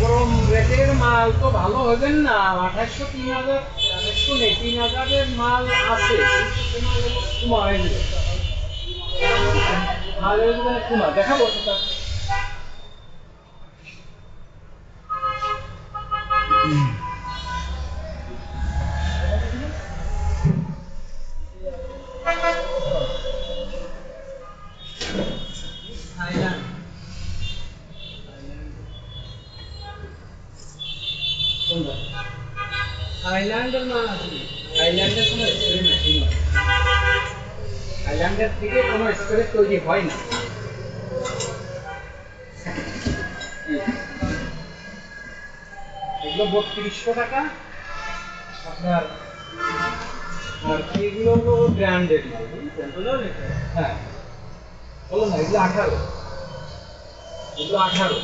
গরম রেটের মাল তো ভালো হবেন না। আঠাশশো তিন হাজার শুনে তিন হাজারের মাল আছে। কুমা হয়ে যাবে মাল যাবে কুমা, দেখাবো সেটা। কোনটা থাইল্যান্ডের না আসলে থাইল্যান্ডের কোনো স্প্রে মেশিন নয় থাইল্যান্ডের থেকে কোনো স্প্রে তৈরি হয় না। এগুলো বত্রিশশো টাকা। আপনার আর এগুলো হলো ব্র্যান্ডেড হ্যাঁ। বলো না, এগুলো আঠারো। এগুলো আঠারো।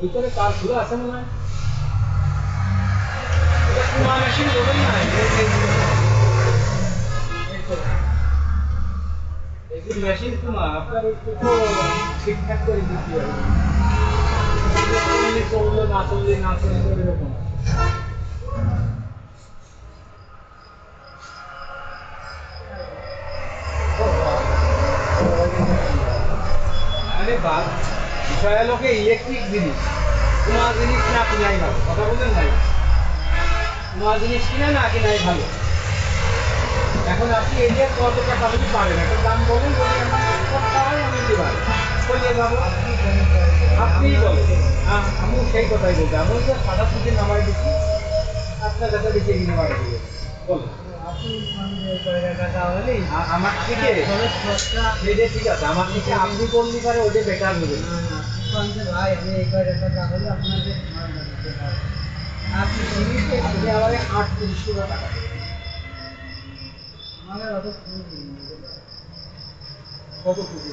ভিতরে তার খোলা আছে মনে হয় এটা কুমা মেশিন বলবেন না এগুলো মেশিন কুমা আপনার একটু তো ঠিকঠাক করে দিতে হবে জিনিস তোমার জিনিস না কিনাই ভালো কথা বললেন নাই তোমার জিনিস কিনা না কিনাই ভালো এখন আপনি এই কত টাকা হলে পারেন একটা দাম বলেন আমি দিতে পারি চলে যাব আপনি বলেন। আ- আমিও সেই কথাই বলছি। আমি যে সাদা সুতি নামাই দিচ্ছি আপনার কাছে বেশি বাড়ি দিয়ে বলেন। আমার থেকে সেটা ঠিক আছে আমার থেকে আপনি করলে পারে ওটা বেটার হবে। আপনি আটত্রিশশো টাকা। কত খুশি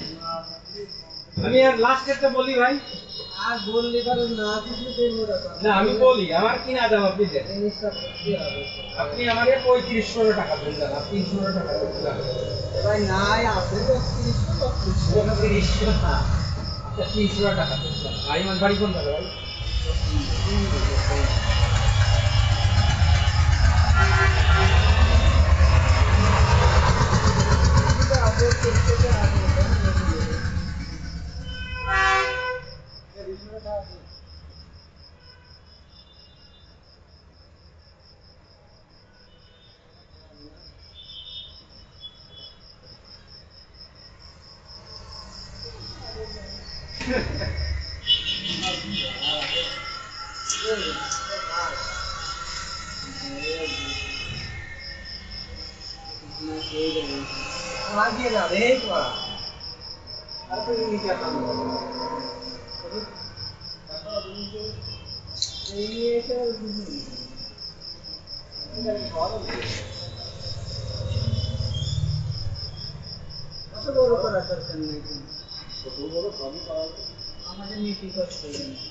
আমি আর লাস্ট একটা বলি ভাই। আর বললে পারে না টাকা না আমি বলি আমার কিনা দাম আপনি দেন। করতে আপনি আমাকে পঁয়ত্রিশশো টাকা দেন আপনি তিনশো টাকা দেন ভাই নাই আছে তো তিরিশশো বত্রিশশো পঁয়ত্রিশশো আচ্ছা তিনশো টাকা দেন ভাই আমার বাড়ি কোন ভাই? আগে যাবে এই করা তারপরে নিচে আপনার এই এটা কত বড় করার দরকার নেই কিন্তু। আমাদের নীতি করতে হবে না। আমি প্যাকেটে আবার বুঝে দিবেন এবার তো আপনাকে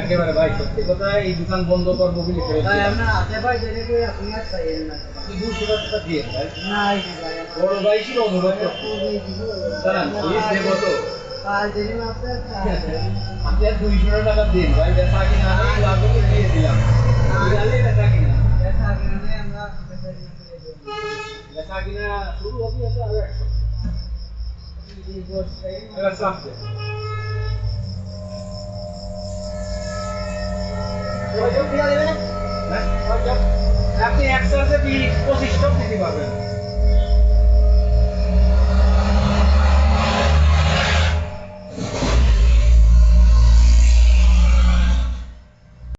একেবারে ভাই সত্যি কথা এই দোকান বন্ধ করব বলে ফেরত ভাই দিলাম। আপনার ভাই দেবে করে আপনি আর চাইয়েন না। আপনি দুশো টাকা দিয়ে ভাই? নাই ভাই বড় ভাই ছিল অনুরোধ দাঁড়ান প্লিজ দেবো তো। দিন আপনি আর দুইশো টাকা দিন ভাই দেখা কি না লাগবে দিয়ে দিলাম। বিড়ালে বেচা কিনা? দেখা কিনে আমরা বেচা কিনে কিনা শুরু হবে আরও এক সপ্তাহ আপনি এক চার্জে বিশ পঁচিশ সব দিতে পারবেন।